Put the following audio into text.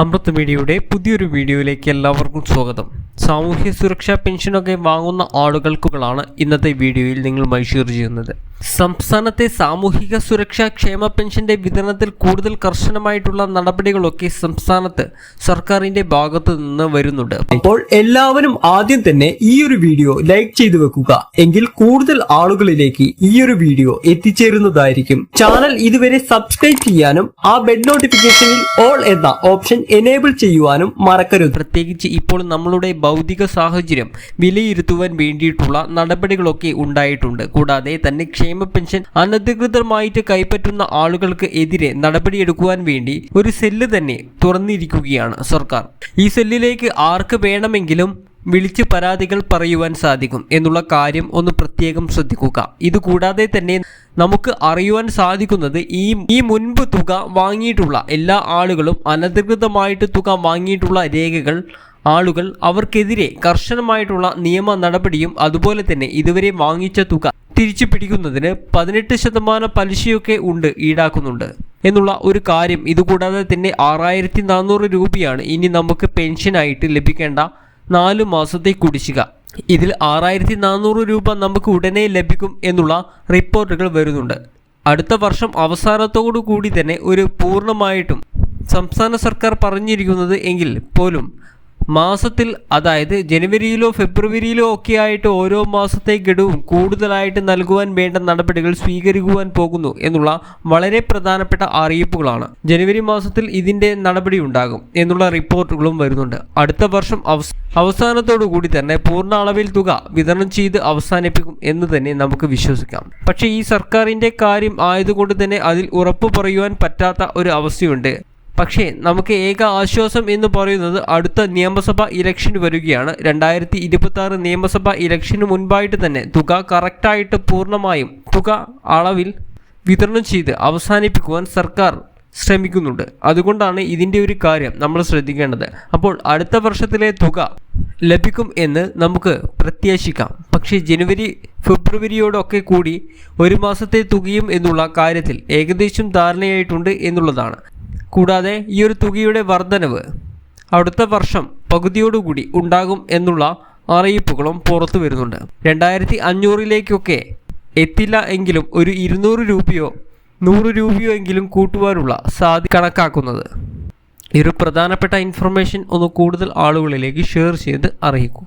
അമൃത് മീഡിയയുടെ പുതിയൊരു വീഡിയോയിലേക്ക് എല്ലാവർക്കും സ്വാഗതം. സാമൂഹ്യ സുരക്ഷാ പെൻഷനൊക്കെ വാങ്ങുന്ന ആളുകൾക്കുകളാണ് ഇന്നത്തെ വീഡിയോയിൽ നിങ്ങൾ മൈഷൂർ ചെയ്യുന്നത്. സംസ്ഥാനത്തെ സാമൂഹിക സുരക്ഷാ ക്ഷേമ പെൻഷന്റെ വിതരണത്തിൽ കൂടുതൽ കർശനമായിട്ടുള്ള നടപടികളൊക്കെ സംസ്ഥാനത്ത് സർക്കാരിന്റെ ഭാഗത്തു നിന്ന് വരുന്നുണ്ട്. അപ്പോൾ എല്ലാവരും ആദ്യം തന്നെ ഈ ഒരു വീഡിയോ ലൈക്ക് ചെയ്തു വെക്കുക. എങ്കിൽ കൂടുതൽ ആളുകളിലേക്ക് ഈ ഒരു വീഡിയോ എത്തിച്ചേരുന്നതായിരിക്കും. ചാനൽ ഇതുവരെ സബ്സ്ക്രൈബ് ചെയ്യാനും ആ ബെഡ് നോട്ടിഫിക്കേഷനിൽ ഓൾ എന്ന ഓപ്ഷൻ എനേബിൾ ചെയ്യുവാനും മറക്കരുത്. പ്രത്യേകിച്ച് ഇപ്പോൾ നമ്മളുടെ ഭൗതിക സാഹചര്യം വിലയിരുത്തുവാൻ വേണ്ടിയിട്ടുള്ള നടപടികളൊക്കെ ഉണ്ടായിട്ടുണ്ട്. കൂടാതെ തന്നെ ക്ഷേമ പെൻഷൻ അനധികൃതമായിട്ട് കൈപ്പറ്റുന്ന ആളുകൾക്ക് എതിരെ നടപടിയെടുക്കുവാൻ വേണ്ടി ഒരു സെല്ല് തന്നെ തുറന്നിരിക്കുകയാണ് സർക്കാർ. ഈ സെല്ലിലേക്ക് ആർക്ക് വേണമെങ്കിലും വിളിച്ച് പരാതികൾ പറയുവാൻ സാധിക്കും എന്നുള്ള കാര്യം ഒന്ന് പ്രത്യേകം ശ്രദ്ധിക്കുക. ഇതുകൂടാതെ തന്നെ നമുക്ക് അറിയുവാൻ സാധിക്കുന്നത് ഈ ഈ മുൻപ് തുക വാങ്ങിയിട്ടുള്ള എല്ലാ ആളുകളും അനധികൃതമായിട്ട് തുക വാങ്ങിയിട്ടുള്ള രേഖകൾ ആളുകൾ അവർക്കെതിരെ കർശനമായിട്ടുള്ള നിയമ നടപടിയും അതുപോലെ തന്നെ ഇതുവരെ വാങ്ങിച്ച തുക തിരിച്ചു പിടിക്കുന്നതിന് പതിനെട്ട് ശതമാനം പലിശയൊക്കെ ഉണ്ട് ഈടാക്കുന്നുണ്ട്. എന്നുള്ള ഒരു കാര്യം ഇതുകൂടാതെ തന്നെ ആറായിരത്തി നാനൂറ് രൂപയാണ് ഇനി നമുക്ക് പെൻഷനായിട്ട് ലഭിക്കേണ്ട നാല് മാസത്തെ കുടിശ്ശിക. ഇതിൽ ആറായിരത്തി നാനൂറ് രൂപ നമുക്ക് ഉടനെ ലഭിക്കും എന്നുള്ള റിപ്പോർട്ടുകൾ വരുന്നുണ്ട്. അടുത്ത വർഷം അവസാനത്തോടു കൂടി തന്നെ ഒരു പൂർണമായിട്ടും സംസ്ഥാന സർക്കാർ പറഞ്ഞിരിക്കുന്നത് എങ്കിൽ പോലും മാസത്തിൽ അതായത് ജനുവരിയിലോ ഫെബ്രുവരിയിലോ ഒക്കെ ആയിട്ട് ഓരോ മാസത്തെ ഗഡുവും കൂടുതലായിട്ട് നൽകുവാൻ വേണ്ട നടപടികൾ സ്വീകരിക്കുവാൻ പോകുന്നു എന്നുള്ള വളരെ പ്രധാനപ്പെട്ട അറിയിപ്പുകളാണ്. ജനുവരി മാസത്തിൽ ഇതിന്റെ നടപടി ഉണ്ടാകും എന്നുള്ള റിപ്പോർട്ടുകളും വരുന്നുണ്ട്. അടുത്ത വർഷം അവസ് അവസാനത്തോടു കൂടി തന്നെ പൂർണ അളവിൽ തുക വിതരണം ചെയ്ത് അവസാനിപ്പിക്കും എന്ന് തന്നെ നമുക്ക് വിശ്വസിക്കാം. പക്ഷേ ഈ സർക്കാരിന്റെ കാര്യം ആയതുകൊണ്ട് തന്നെ അതിൽ ഉറപ്പ് പറയുവാൻ പറ്റാത്ത ഒരു അവസ്ഥയുണ്ട്. പക്ഷേ നമുക്ക് ഏക ആശ്വാസം എന്ന് പറയുന്നത് അടുത്ത നിയമസഭ ഇലക്ഷൻ വരികയാണ്. രണ്ടായിരത്തി ഇരുപത്തി ആറ് നിയമസഭ ഇലക്ഷന് മുൻപായിട്ട് തന്നെ തുക കറക്റ്റായിട്ട് പൂർണമായും തുക അളവിൽ വിതരണം ചെയ്ത് അവസാനിപ്പിക്കുവാൻ സർക്കാർ ശ്രമിക്കുന്നുണ്ട്. അതുകൊണ്ടാണ് ഇതിന്റെ ഒരു കാര്യം നമ്മൾ ശ്രദ്ധിക്കേണ്ടത്. അപ്പോൾ അടുത്ത വർഷത്തിലെ തുക ലഭിക്കും എന്ന് നമുക്ക് പ്രത്യാശിക്കാം. പക്ഷേ ജനുവരി ഫെബ്രുവരിയോടൊക്കെ കൂടി ഒരു മാസത്തെ തുകയും എന്നുള്ള കാര്യത്തിൽ ഏകദേശം ധാരണയായിട്ടുണ്ട് എന്നുള്ളതാണ്. കൂടാതെ ഈ ഒരു തുകയുടെ വർധനവ് അടുത്ത വർഷം പകുതിയോടുകൂടി ഉണ്ടാകും എന്നുള്ള അറിയിപ്പുകളും പുറത്തു വരുന്നുണ്ട്. രണ്ടായിരത്തി അഞ്ഞൂറിലേക്കൊക്കെ എത്തില്ല എങ്കിലും ഒരു ഇരുന്നൂറ് രൂപയോ നൂറ് രൂപയോ എങ്കിലും കൂട്ടുവാനുള്ള സാധ്യത കണക്കാക്കുന്നത്. ഈ ഒരു പ്രധാനപ്പെട്ട ഇൻഫർമേഷൻ ഒന്ന് കൂടുതൽ ആളുകളിലേക്ക് ഷെയർ ചെയ്ത് അറിയിക്കുക.